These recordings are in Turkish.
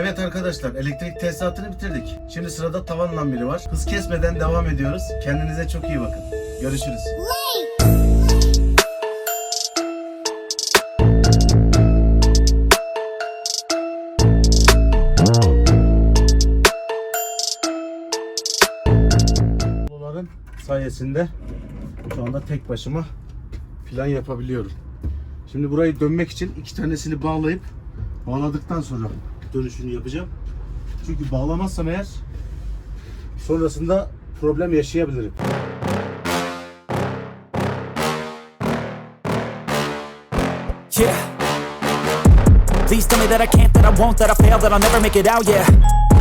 Evet arkadaşlar elektrik tesisatını bitirdik. Şimdi sırada tavan lambiri var. Hız kesmeden devam ediyoruz. Kendinize çok iyi bakın. Görüşürüz. Bunların sayesinde şu anda tek başıma plan yapabiliyorum. Şimdi burayı dönmek için iki tanesini bağlayıp bağladıktan sonra dönüşünü yapacağım. Çünkü bağlamazsam eğer sonrasında problem yaşayabilirim. Yeah. Please tell me that I can't, that I won't, that I fail, that I'll never make it out, yeah.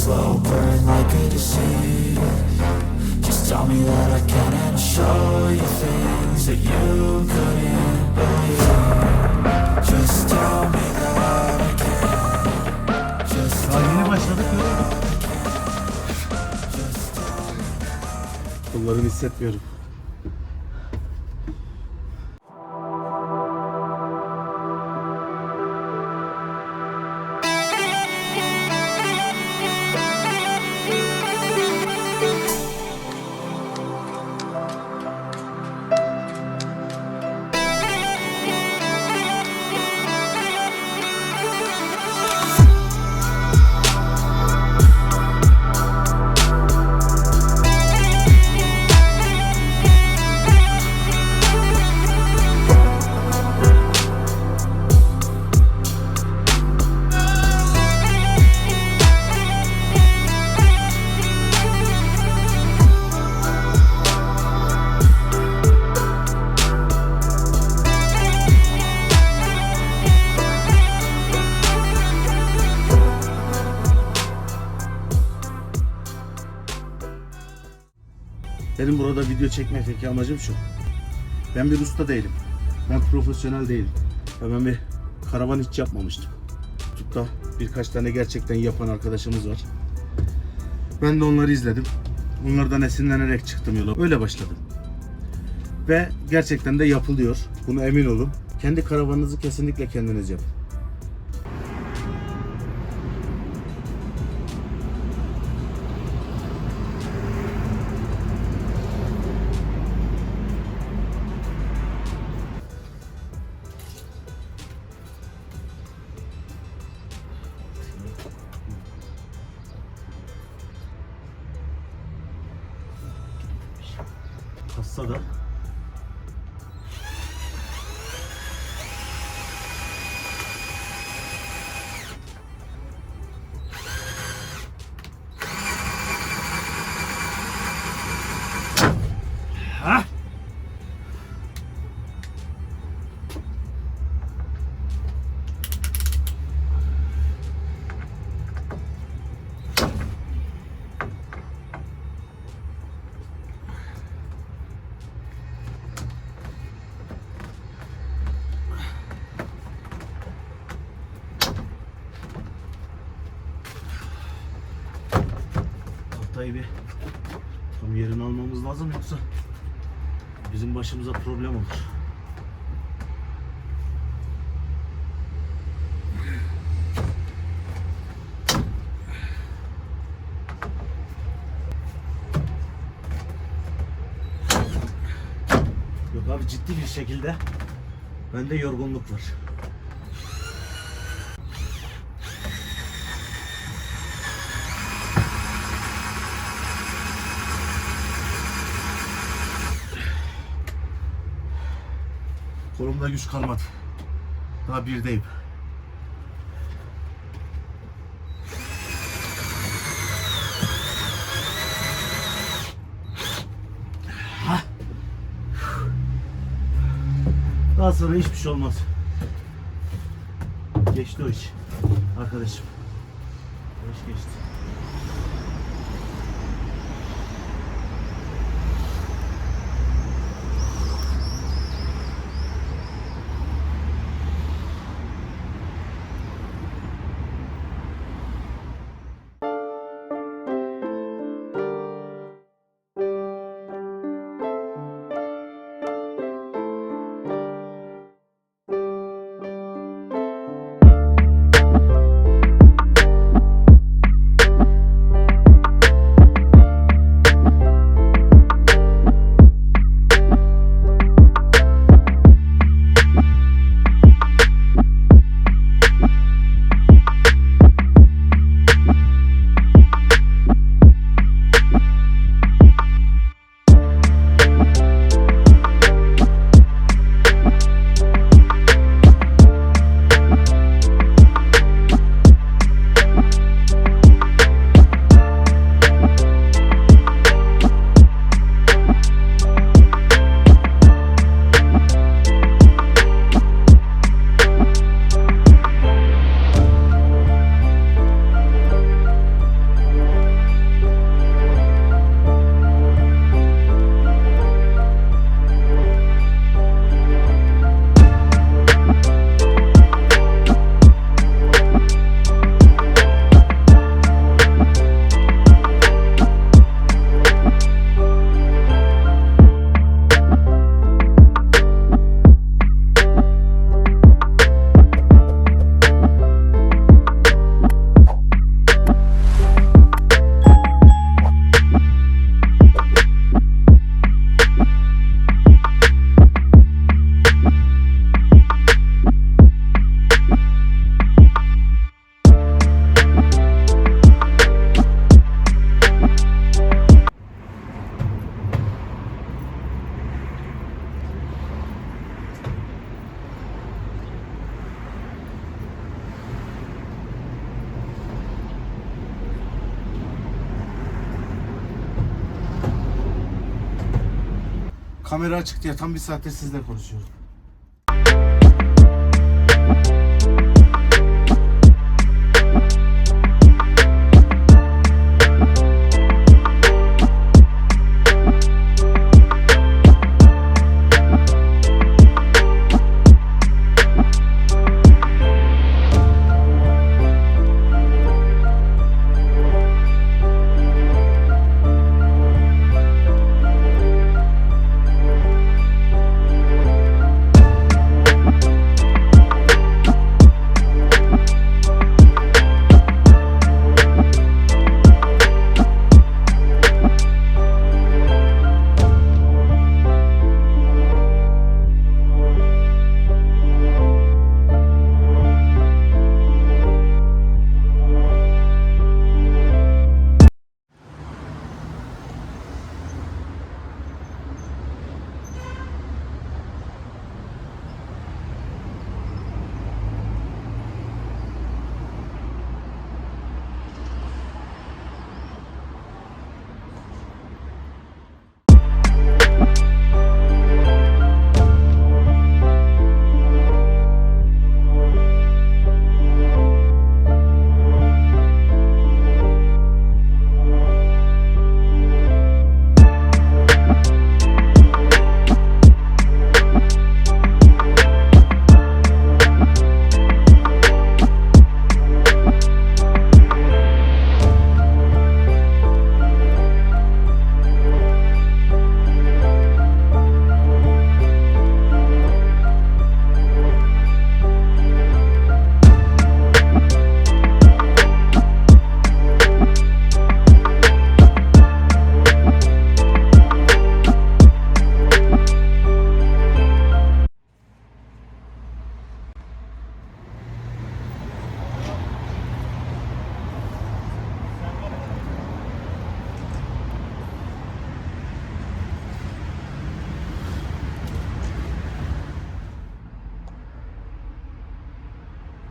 slow burn like a disease. Just tell me that I can and I'll show you things that you couldn't believe. Just tell me that I can. Just Daha yeni başladık ya. Kollarımı hissetmiyorum. Burada video çekmekteki amacım şu. Ben bir usta değilim. Ben profesyonel değilim. Ve ben bir karavan hiç yapmamıştım. YouTube'da birkaç tane gerçekten yapan arkadaşımız var. Ben de onları izledim. Onlardan esinlenerek çıktım yola. Öyle başladım. Ve gerçekten de yapılıyor. Bunu emin olun. Kendi karavanınızı kesinlikle kendiniz yapın. Kassa da lazım yoksa bizim başımıza problem olur. Yok abi ciddi bir şekilde bende yorgunluk var. Kolumda güç kalmadı. Daha birdeyim. Hah. Daha sonra hiçbir şey olmaz. Geçti o iş. Arkadaşım. O iş geçti. Kamera açık diye tam bir saattir sizle konuşuyorum.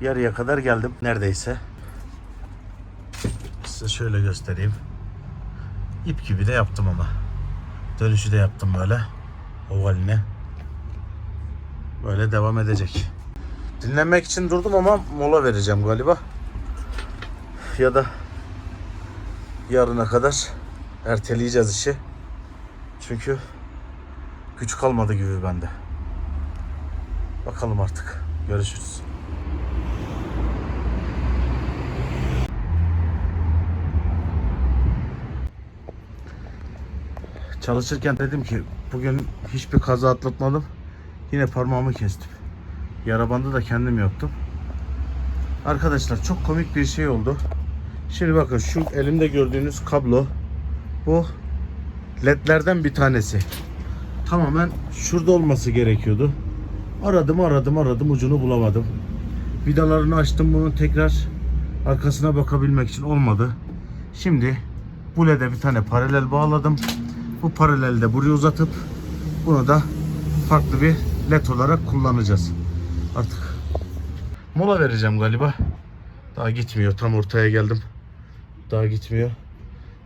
Yarıya kadar geldim neredeyse. Size şöyle göstereyim. İp gibi de yaptım ama. Dönüşü de yaptım böyle. Ovaline. Böyle devam edecek. Dinlenmek için durdum ama mola vereceğim galiba. Ya da yarına kadar erteleyeceğiz işi. Çünkü güç kalmadı gibi bende. Bakalım artık. Görüşürüz. Çalışırken dedim ki bugün hiçbir kaza atlatmadım. Yine parmağımı kestim. Yara bandı da kendim yaptım. Arkadaşlar çok komik bir şey oldu. Şimdi bakın şu elimde gördüğünüz kablo bu ledlerden bir tanesi. Tamamen şurada olması gerekiyordu. Aradım aradım aradım ucunu bulamadım. Vidalarını açtım bunun tekrar arkasına bakabilmek için olmadı. Şimdi bu lede bir tane paralel bağladım. Bu paraleli de buraya uzatıp bunu da farklı bir led olarak kullanacağız. Artık mola vereceğim galiba. Daha gitmiyor. Tam ortaya geldim. Daha gitmiyor.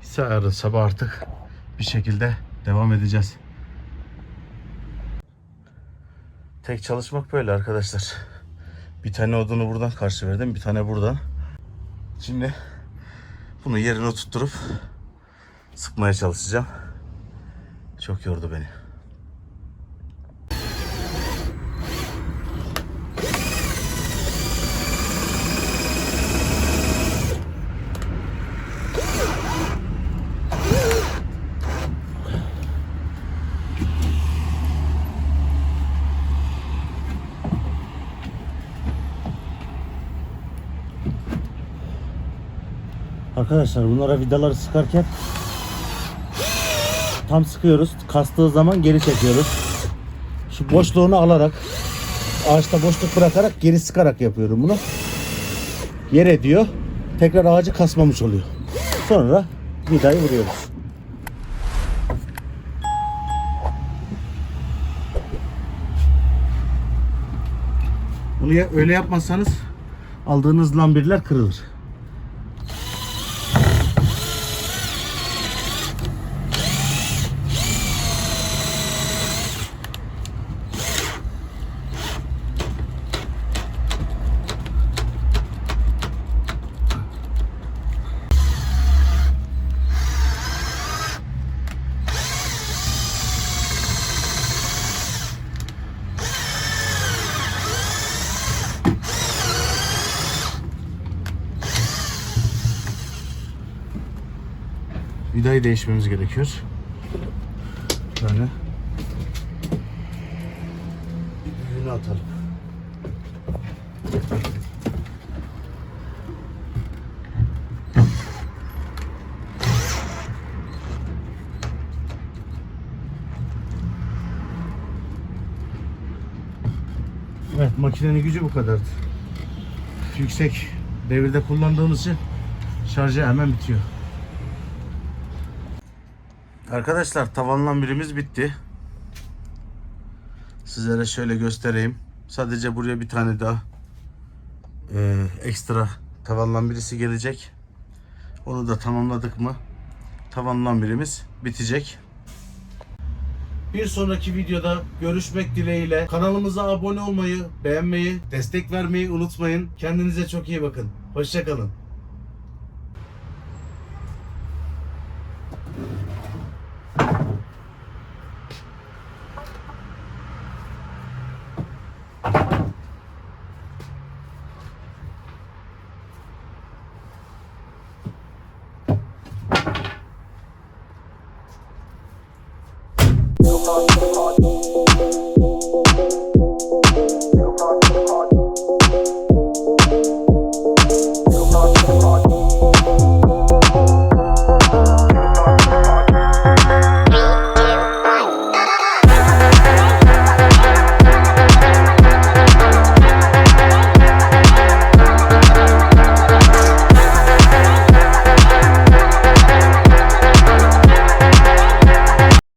Ise yarın sabah artık bir şekilde devam edeceğiz. Tek çalışmak böyle arkadaşlar. Bir tane odunu buradan karşı verdim. Bir tane buradan. Şimdi bunu yerine tutturup sıkmaya çalışacağım. Çok yordu beni. Arkadaşlar bunlara vidaları sıkarken tam sıkıyoruz. Kastığı zaman geri çekiyoruz. Şu boşluğunu alarak ağaçta boşluk bırakarak geri sıkarak yapıyorum bunu. Yer ediyor. Tekrar ağacı kasmamış oluyor. Sonra vidayı vuruyoruz. Bunu ya- öyle yapmazsanız aldığınız lambirler kırılır. Vidayı değişmemiz gerekiyor. Böyle. Düğünü atalım. Evet makinenin gücü bu kadardı. Yüksek devirde kullandığımız için şarjı hemen bitiyor. Arkadaşlar tavan birimiz bitti. Sizlere şöyle göstereyim. Sadece buraya bir tane daha e, ekstra tavan birisi gelecek. Onu da tamamladık mı tavan birimiz bitecek. Bir sonraki videoda görüşmek dileğiyle. Kanalımıza abone olmayı, beğenmeyi, destek vermeyi unutmayın. Kendinize çok iyi bakın. Hoşçakalın.